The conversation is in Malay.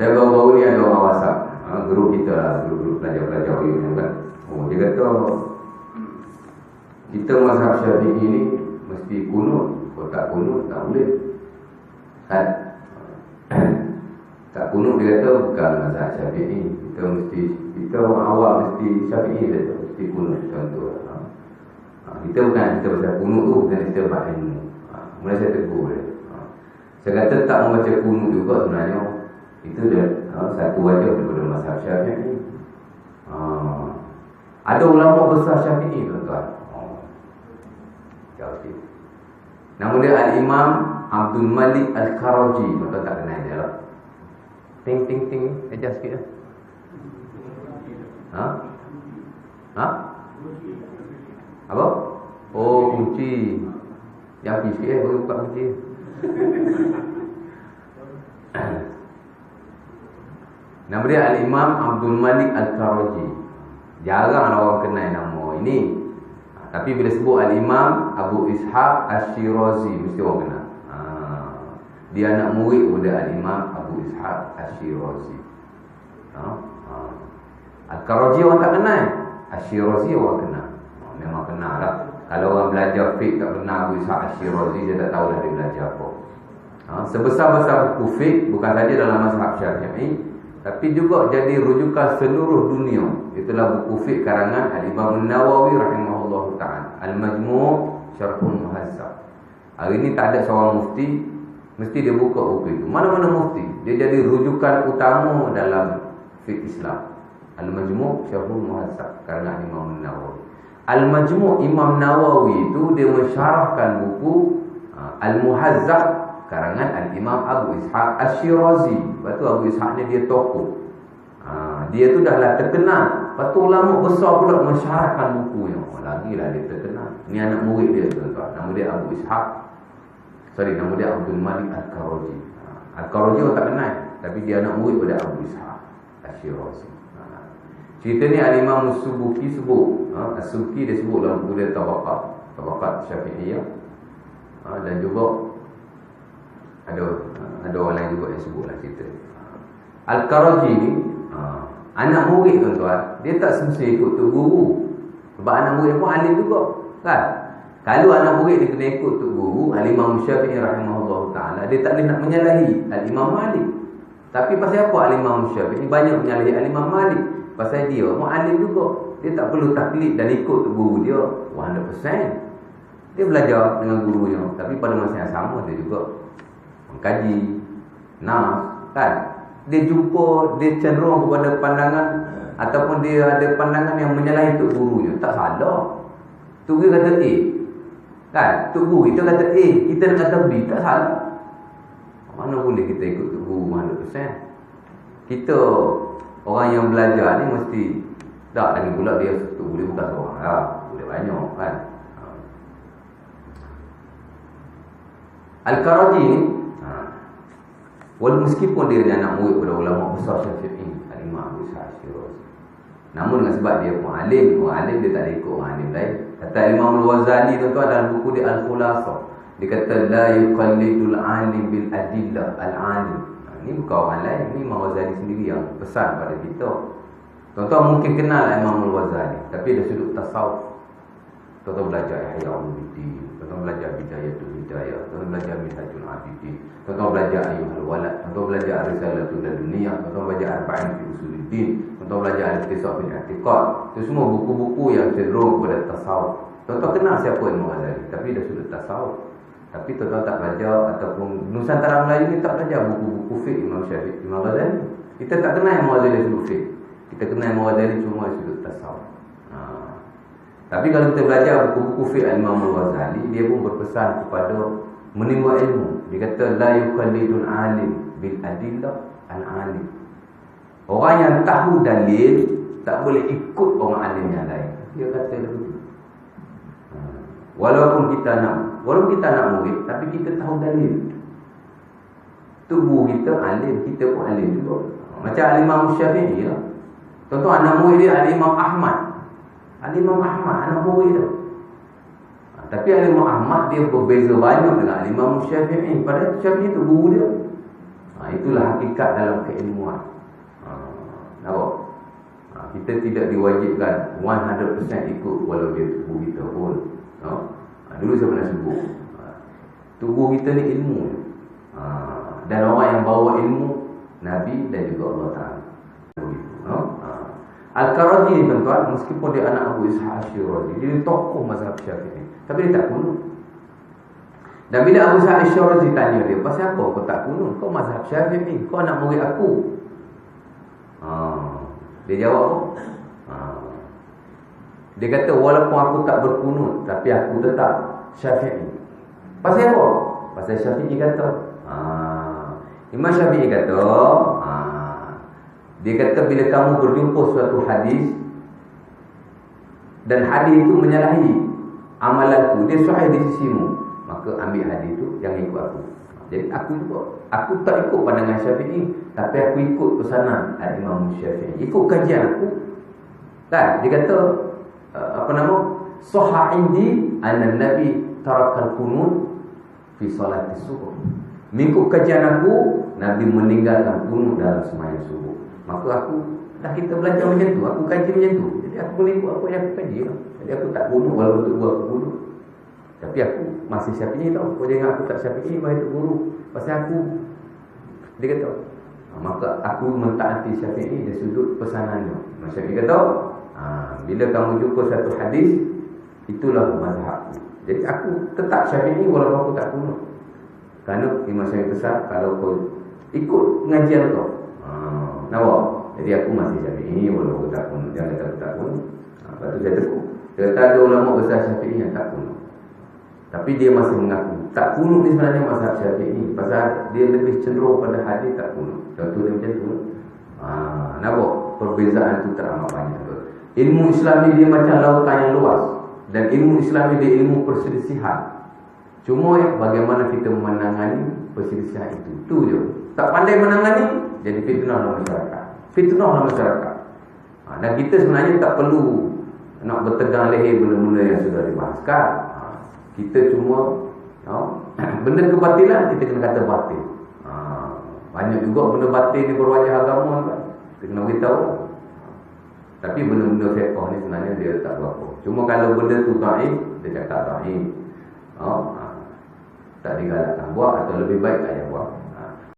Saya baru-baru ni ada orang WhatsApp. Ha, Grup kita lah Grup-grup pelajar-pelajar UIM kan. Oh dia kata Kita mazhab syafi'i ni Mesti kunut. Kalau tak kunut tak boleh. Kan? Tak kunut dia kata Bukan mazhab syafi'i. Kita mesti Kita orang awam mesti syafi'i dia kata Mesti kunut contoh. Ha. Ha, Kita bukan kita pasal kunut tu Bukan kita buat ilmu. Ha. Mula saya tegur dia. Ha. Saya kata tak membaca kunut juga sebenarnya Itu dia ha, Satu wajah daripada mazhab syafi'i ha. Ada ulama besar syafi'i tuan-tuan oh. Nama dia Al-Imam Abdul Malik Al-Karaji Tuan-tuan tak kenal dia lah Ting ting ting Adjust sikit lah Ha? Ha? Apa? Oh kunci Yang api sikit eh Baru buka kunci Nama dia Al-Imam Abdul Malik Al-Karaji Jarang orang kenal nama ini Tapi bila sebut Al-Imam Abu Ishaq Al-Shirazi Mesti orang kenal ha. Dia anak murid kepada Al-Imam Abu Ishaq Al-Shirazi ha? ha. Al-Karaji orang tak kenal Al-Shirazi orang kenal ha, Memang kenal lah Kalau orang belajar fiqh tak kenal Abu Ishaq Al-Shirazi Dia tak tahu lah dia belajar apa ha? Sebesar-besar buku fiqh Bukan saja dalam mazhab syafi'i tapi juga jadi rujukan seluruh dunia. Itulah buku fiqh karangan al-Imam Nawawi rahimahullah taala. al-Majmu' Syarhul Muhazzab hari ini tak ada seorang mufti mesti dia buka buku itu. Mana-mana mufti dia jadi rujukan utama dalam fiqh Islam. al-Majmu' Syarhul Muhazzab karangan Imam Nawawi al-Majmu' Imam Nawawi itu dia mensyarahkan buku uh, al-Muhazzab karangan Al-Imam Abu Ishaq Ash-Shirazi. Lepas tu Abu Ishaq ni dia tokoh. Ha, dia tu dah lah terkenal. Lepas tu ulama besar pula mensyarahkan buku yang oh, lagi lah dia terkenal. Ni anak murid dia tuan-tuan. Nama dia Abu Ishaq. Sorry, nama dia Abdul Malik Al-Karaji. Ha, Al-Karaji orang tak kenal. Tapi dia anak murid pada Abu Ishaq Ash-Shirazi. Ha. Cerita ni Al-Imam Subuki sebut. Ha, As-Subuki dia sebut dalam buku dia Tabaqat. Tabaqat Syafi'iyah. Ha, dan juga ada ada orang lain juga yang sebutlah cerita. Al-Karaji ni ha, anak murid tuan-tuan, dia tak semesti ikut tu guru. Sebab anak murid pun alim juga, kan? Kalau anak murid dia kena ikut tu guru, Al-Imam Syafi'i rahimahullah taala, dia tak boleh nak menyalahi Al-Imam Malik. Tapi pasal apa Al-Imam Syafi'i banyak menyalahi Al-Imam Malik? Pasal dia pun alim juga. Dia tak perlu taklid dan ikut tu guru dia 100%. Dia belajar dengan gurunya, tapi pada masa yang sama dia juga mengkaji nas kan? Dia jumpa dia cenderung kepada pandangan ataupun dia ada pandangan yang menyalahi tok gurunya tak salah. Tok guru kata A kan? Tok guru kita kata A kita nak kata B. Tak salah. Mana boleh kita ikut tok guru 100% kita orang yang belajar ni mesti tak lagi pula dia tok boleh bukan seorang lah. Boleh banyak kan? Al-Karaji ni Walaupun meskipun dia anak murid pada ulama besar Syafi'i Al-Imam Abu Syirazi Namun dengan sebab dia pun alim alim dia tak ada ikut orang alim lain. Kata Imam Al-Wazali tu tuan dalam buku dia Al-Khulasah Dia kata La yuqallidul alim bil adillah al-alim. Ini bukan orang lain Ini Imam Al-Wazali sendiri yang pesan pada kita. Tuan-tuan mungkin kenal Imam Al-Wazali Tapi dia sudut tasawuf Tuan-tuan belajar Ihya Uluddin Tuan-tuan belajar Bidayatul Hidayah Tuan-tuan belajar Minhajul Abidin Tuan-tuan belajar Ayyuhal Walad Tuan-tuan belajar Risalatul Dunia Tuan-tuan belajar Arba'in Fi Usuluddin Tuan-tuan belajar Al-Qisah bin Atiqad Itu semua buku-buku yang cenderung kepada tasawuf. Tuan-tuan kenal siapa Imam Ghazali Tapi dah sudah tasawuf. Tapi tuan-tuan tak belajar Ataupun Nusantara Melayu ni tak belajar buku-buku fiqh Imam Syafiq Imam Ghazali. Kita tak kenal Imam Ghazali sudut fiqh. Kita kenal Imam Ghazali cuma sudut tasawuf. Tapi kalau kita belajar buku-buku fiqh Imam Al-Ghazali Dia pun berpesan kepada menimba ilmu. Dia kata la yuqallidul alim bil adillah al alim. Orang yang tahu dalil tak boleh ikut orang alim yang lain. Dia kata begitu. Ha. Walaupun kita nak walaupun kita nak murid tapi kita tahu dalil. Tubuh kita alim, kita pun alim juga. Macam Al-Imam Syafi'i lah. Tuan-tuan anak murid dia Al-Imam Ahmad. Al-Imam Ahmad anak murid dia. Tapi Al-Imam Ahmad dia berbeza banyak dengan Al-Imam Syafi'i. Padahal Syafi'i itu guru dia. Ha, Ha, itulah hakikat dalam keilmuan. Ha, nampak? Ha, kita tidak diwajibkan 100% ikut walau dia tubuh kita pun. Ha? Ha, dulu saya pernah sebut. Ha, tubuh kita ni ilmu. Ha, dan orang yang bawa ilmu, Nabi dan juga Allah Ta'ala. Ha? Ha. Al-Karaji ni tuan-tuan, meskipun dia anak Abu Ishaq Asyirazi, dia tokoh mazhab syafi'i. Tapi dia tak kunut. Dan bila Abu Sa'id Syarazi tanya dia, pasal apa kau tak kunut? Kau mazhab syafi'i, kau nak murid aku. Ha. Dia jawab apa? Ha. Dia kata, walaupun aku tak berkunut, tapi aku tetap syafi'i. Pasal apa? Pasal syafi'i kata. Ha. Imam syafi'i kata, ha. Dia kata bila kamu berjumpa suatu hadis, dan hadis itu menyalahi amalanku, dia sahih di sisimu, maka ambil hadis itu yang ikut aku. Jadi aku juga aku tak ikut pandangan Syafi'i, tapi aku ikut pesanan Imam Syafi'i. Ikut kajian aku. Kan dia kata uh, apa nama? Sahih indi anna Nabi tarakal kunut fi salati subuh. Mengikut kajian aku, Nabi meninggalkan kunut dalam sembahyang subuh. Maka aku dah kita belajar macam tu, aku kaji macam tu. Jadi aku boleh buat apa yang aku kaji lah. Jadi aku tak kunut walaupun untuk buat aku kunut. Tapi aku masih syafi'i tau. Kau jangan aku tak syafi'i, baik tu guru. Pasal aku, dia kata, ha, maka aku mentaati syafi'i dari sudut pesanannya. Mas Syafi'i kata, ha, bila kamu jumpa satu hadis, itulah mazhab Jadi aku tetap syafi'i walaupun aku tak kunut. Kerana Imam Syafi'i besar, kalau kau ikut pengajian kau, ha, nampak? Jadi aku masih syafi'i walaupun aku tak kunut. Jangan kata aku tak kunut. Ha, lepas tu saya tegur. Dia kata ada ulama besar syafi'i yang tak kunut. Tapi dia masih mengaku Tak kunut ni sebenarnya mazhab syafi'i Pasal dia lebih cenderung pada hadis tak kunut Contoh dia macam tu Haa Nampak? Perbezaan tu teramat banyak tu. Ilmu Islam dia macam lautan yang luas Dan ilmu Islam dia ilmu perselisihan Cuma bagaimana kita menangani perselisihan itu Tu je Tak pandai menangani Jadi fitnah dalam masyarakat Fitnah dalam masyarakat ha, Dan kita sebenarnya tak perlu Nak bertegang leher benda-benda yang sudah dibahaskan. Kita cuma no, benda kebatilan kita kena kata batil ha, banyak juga benda batil ni berwajah agama kan kita kena beritahu. Tapi benda-benda fiqah ni sebenarnya dia tak berapa. Cuma kalau benda tu ta'if dia cakap ta'if. Ha, ha, tak digalakkan buat atau lebih baik tak yang buat